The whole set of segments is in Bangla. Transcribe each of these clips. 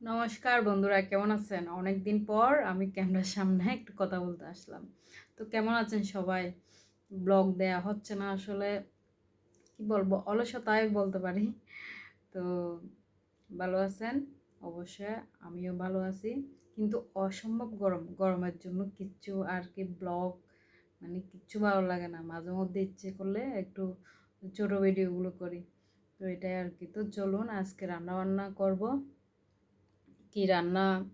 নমস্কার বন্ধুরা, কেমন আছেন? অনেক দিন পর আমি ক্যামেরার সামনে একটু কথা বলতে আসলাম। তো কেমন আছেন সবাই? ব্লগ দেয়া হচ্ছে না আসলে। কি বলব, অলসতায় বলতে পারি। তো ভালো আছেন? অবশ্যই আমিও ভালো আছি। কিন্তু অসম্ভব গরম। গরমের জন্য কিচ্ছু আর কি ব্লগ মানে কিচ্ছু ভালো লাগে না। মাঝে মধ্যে ইচ্ছে করলে একটু ছোটো ভিডিওগুলো করি। তো এটাই আর কি। তো চলুন আজকে রান্না বান্না করব। কি রান্না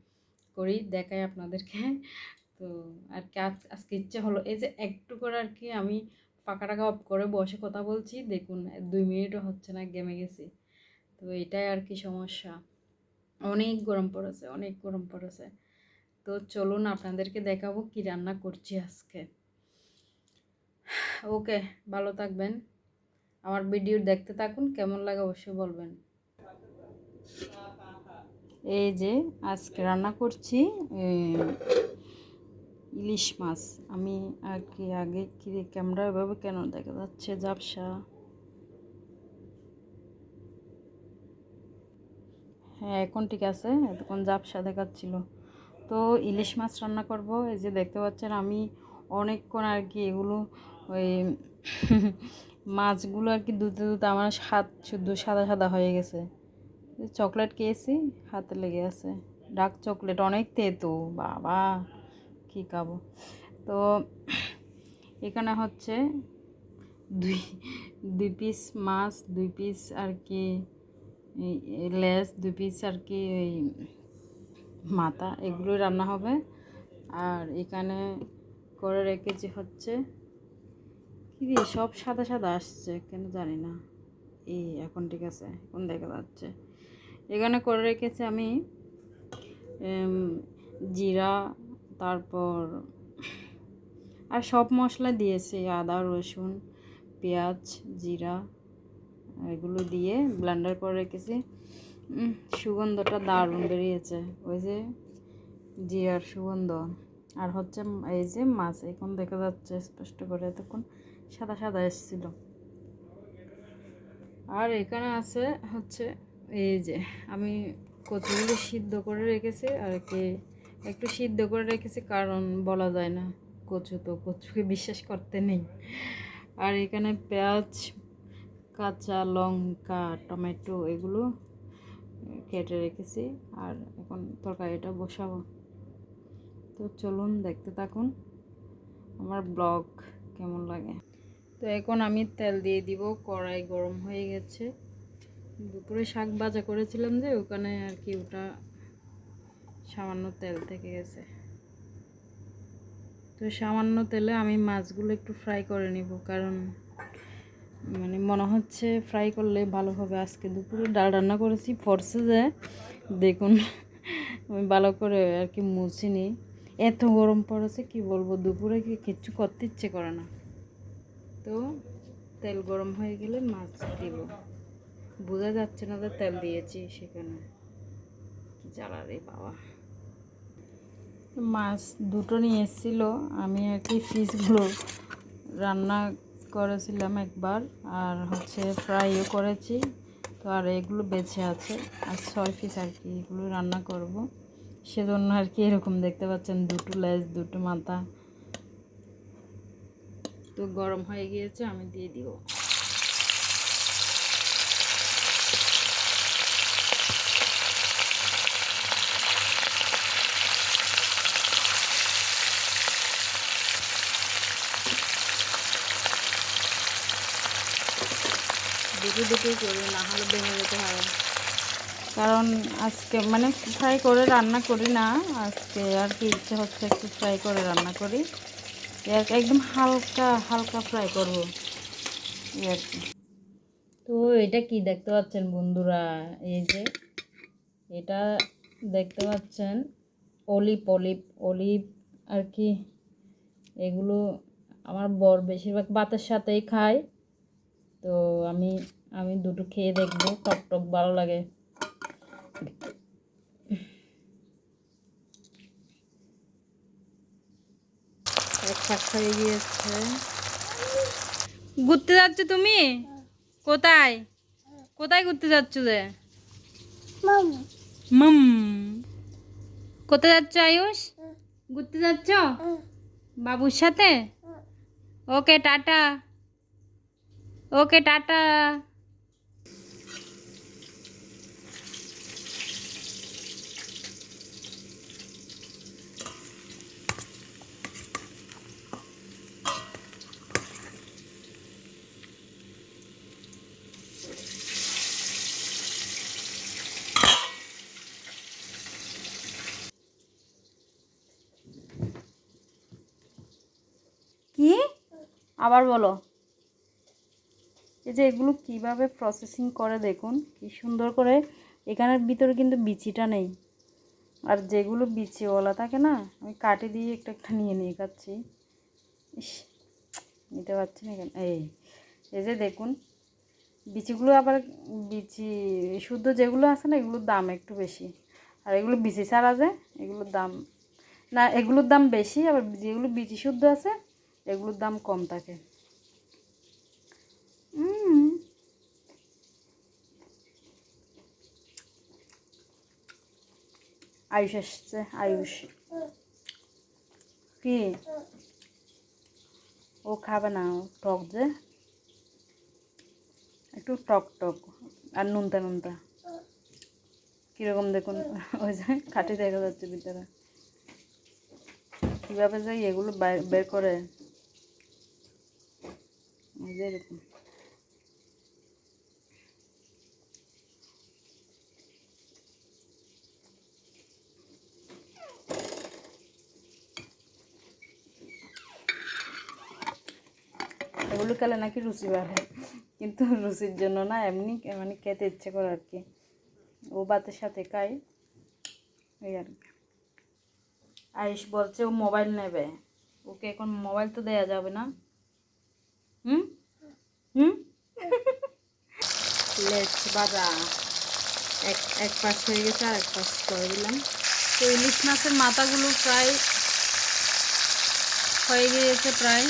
করি দেখাই আপনাদেরকে। তো আর কি আজ- আজকে ইচ্ছে হলো, এই যে একটু করে আর কি আমি পাকা টাকা অফ করে বসে কথা বলছি, দেখুন দুই মিনিটও হচ্ছে না গেমে গেছি। তো এটাই আর কি সমস্যা। অনেক গরম পড়েছে, অনেক গরম পড়েছে। তো চলুন আপনাদেরকে দেখাবো কি রান্না করছি আজকে। ওকে, ভালো থাকবেন। আমার ভিডিও দেখতে থাকুন, কেমন লাগে অবশ্যই বলবেন। এই যে আজকে রান্না করছি ইলিশ মাছ। আমি আর কি আগে কি ক্যামেরা এভাবে কেন দেখা যাচ্ছে? ঝাপসা। হ্যাঁ এখন ঠিক আছে, এতক্ষণ ঝাপসা দেখাচ্ছিল। তো ইলিশ মাছ রান্না করব। এই যে দেখতে পাচ্ছেন, আমি অনেকক্ষণ আর কি এগুলো, ওই মাছগুলো আর কি দুধে দুধে আমার হাত শুধু সাদা সাদা হয়ে গেছে। চকলেট খেয়েছি, হাতে লেগে আছে। ডার্ক চকলেট, অনেক তেতো, বাবা, কী খাব? তো এখানে হচ্ছে দুই দুই পিস মাছ, দুই পিস আর কি লেস দুই পিস আর কি, এই মাথা, এগুলোই রান্না হবে। আর এখানে করে রেখেছি হচ্ছে, কি সব সাদা সাদা আসছে, কেন জানি না। এই, এখন ঠিক আছে, এখন দেখা যাচ্ছে। এখানে করে রেখেছি আমি জিরা, তারপর আর সব মশলা দিয়েছি, আদা, রসুন, পেঁয়াজ, জিরা, এগুলো দিয়ে ব্লেন্ডার করে রেখেছি। সুগন্ধটা দারুণ বেরিয়েছে, ওই যে জিরার সুগন্ধ। আর হচ্ছে এই যে মাছ, এখন দেখা যাচ্ছে স্পষ্ট করে এতক্ষণ সাদা সাদা এসেছিল। আর এখানে আছে হচ্ছে এই যে, আমি কচুগুলো সিদ্ধ করে রেখেছি আর কি, একটু সিদ্ধ করে রেখেছি কারণ বলা যায় না, কচু তো কচুকে বিশ্বাস করতে নেই। আর এখানে পেঁয়াজ, কাঁচা লঙ্কা, টমেটো এগুলো কেটে রেখেছি আর এখন তরকারিটা বসাবো। তো চলুন দেখতে থাকুন আমার ব্লগ কেমন লাগে। তো এখন আমি তেল দিয়ে দিব, কড়াই গরম হয়ে গেছে। দুপুরে শাক ভাজা করেছিলাম যে, ওখানে আর কি ওটা সামান্য তেল থেকে গেছে। তো সামান্য তেলে আমি মাছগুলো একটু ফ্রাই করে নিব, কারণ মানে মনে হচ্ছে ফ্রাই করলে ভালো হবে। আজকে দুপুরে ডাল রান্না করেছি ফরসে যে, দেখুন, আমি ভালো করে আর কি মুছিনি। এত গরম পড়েছে, কি বলব, দুপুরে কি কিচ্ছু করতে ইচ্ছে করে না। তো তেল গরম হয়ে গেলে মাছ দিব। বোঝা যাচ্ছে না তেল দিয়েছি সেখানে। জ্বালা রে বাবা। মাছ দুটো নিয়ে এসেছিল, আমি আর কি ফিশগুলো রান্না করেছিলাম একবার, আর হচ্ছে ফ্রাইও করেছি, তো আর এগুলো বেঁচে আছে, আর ছয় পিস আর কি এগুলো রান্না করব। সেজন্য আর কি এরকম দেখতে পাচ্ছেন, দুটো লেজ, দুটো মাথা। তো গরম হয়ে গিয়েছে, আমি দিয়ে দিব। দুটো দুটো করে, না হলে ভেঙে যেতে হবে কারণ আজকে মানে ফ্রাই করে রান্না করি না, আজকে আর কি ইচ্ছে হচ্ছে একটু ফ্রাই করে রান্না করি। এক- একদম হালকা হালকা ফ্রাই করব। তো এটা কি দেখতে পাচ্ছেন বন্ধুরা? এই যে, এটা দেখতে পাচ্ছেন অলিভ অলিভ অলিভ আর কি, এগুলো আমার বর বেশিরভাগ ভাতের সাথেই খায়। তো আমি আমি দুটো খেয়ে দেখব টক টক ভালো লাগে। হয়ে গিয়েছে। ঘুরতে যাচ্ছ তুমি? কোথায়? কোথায় ঘুরতে যাচ্ছ যে মাম কোথায় যাচ্ছ আয়ুষ? ঘুরতে যাচ্ছ? বাবুর সাথে? ওকে টাটা। ওকে টাটা কি আবার বলো। এই যে এগুলো কীভাবে প্রসেসিং করে দেখুন, কি সুন্দর করে। এখানের ভিতরে কিন্তু বিচিটা নেই। আর যেগুলো বিচিওয়ালা থাকে না, আমি কাটি দিয়ে একটা একটা নিয়ে নিয়ে খাচ্ছি। ইস, নিতে পারছি না এই এই যে দেখুন, বিচিগুলো আবার বিচি, শুদ্ধ যেগুলো আছে না, এগুলোর দাম একটু বেশি। আর এগুলো বিচি ছাড়া যে, এগুলোর দাম, না, এগুলোর দাম বেশি, আবার যেগুলো বিচি শুদ্ধ আছে এগুলোর দাম কম থাকে। আয়ুষ এসছে আয়ুষ। কি? ও খাবে না টক যে। একটু টক টক, আর নুনতা নুনতা। কীরকম দেখুন, ওই যে কাঠি দেখা যাচ্ছে ভিতরে। কীভাবে যাই এগুলো বের করে? এগুলো খেলে নাকি রুচি বাড়ে। কিন্তু রুচির জন্য না এমনি মানে খেতে ইচ্ছে করে আর কি। ও বাতের সাথে খাই এই আর কি। আয়ুষ বলছে ও মোবাইল নেবে। ওকে এখন মোবাইল তো দেয়া যাবে না। হুম? হুম? লেচ বাজা। এক এক পাশ হয়ে গেছে আর এক পাশ করে দিলাম। তো ইলিশ মাছের মাথাগুলো প্রায় হয়ে গিয়েছে প্রায়।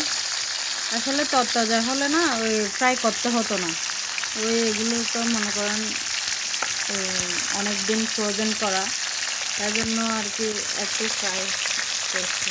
আসলে তরতাজা হলে না ওই ফ্রাই করতে হতো না। ওই এগুলো তো মনে করেন অনেক দিন ফ্রোজেন করা। তাই জন্য আর কি একটু ফ্রাই করছি।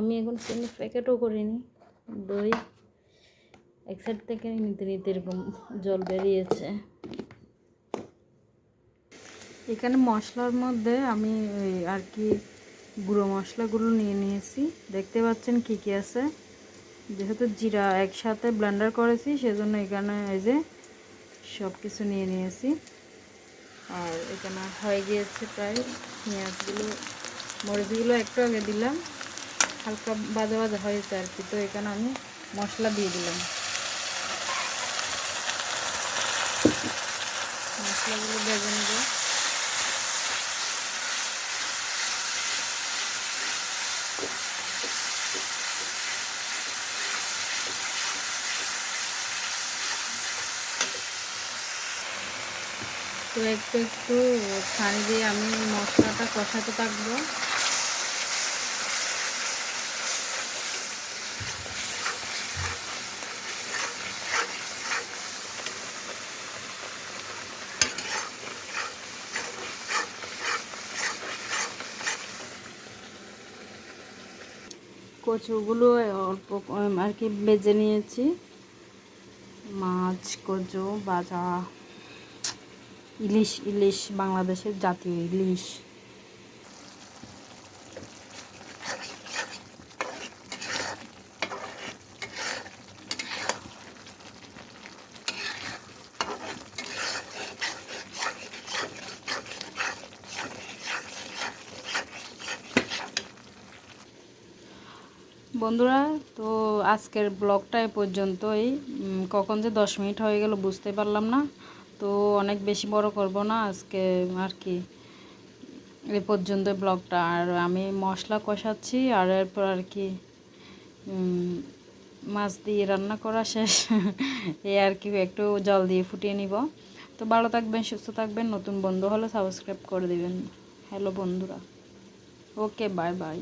আমি এখন চিনি প্যাকেটও করিনি। দই এক সাইড থেকে নিতে নিতে এরকম জল বেরিয়েছে। এখানে মশলার মধ্যে আমি আর কি গুঁড়ো মশলাগুলো নিয়ে নিয়েছি। দেখতে পাচ্ছেন কি কি আছে। যেহেতু জিরা একসাথে ব্লেন্ডার করেছি, সেজন্য এখানে এই যে সব কিছু নিয়ে নিয়েছি। আর এখানে হয়ে গিয়েছে প্রায় পেঁয়াজগুলো, মরিচগুলো একটু আগে দিলাম। হালকা বাজে বাজে হয়েছে আর কি, তো এখানে আমি মশলা দিয়ে দিলাম। মশলাগুলো ভেজে নেব। তো একটু একটু পানি দিয়ে আমি মশলাটা কষাতে থাকব। কচুগুলো অল্প আর কি বেজে নিয়েছি। মাছ কচু বাজা ইলিশ ইলিশ বাংলাদেশের জাতীয় ইলিশ। বন্ধুরা, তো আজকের ব্লগটা এ পর্যন্তই। কখন যে দশ মিনিট হয়ে গেল বুঝতে পারলাম না। তো অনেক বেশি বড় করব না আজকে আর কি। এ পর্যন্ত ব্লগটা। আর আমি মশলা কষাচ্ছি আর এরপর আর কি মাছ দিয়ে রান্না করা শেষ। এই আর কি একটু জল দিয়ে ফুটিয়ে নিব। তো ভালো থাকবেন, সুস্থ থাকবেন। নতুন বন্ধু হলে সাবস্ক্রাইব করে দিবেন। হ্যালো বন্ধুরা। Okay, bye bye.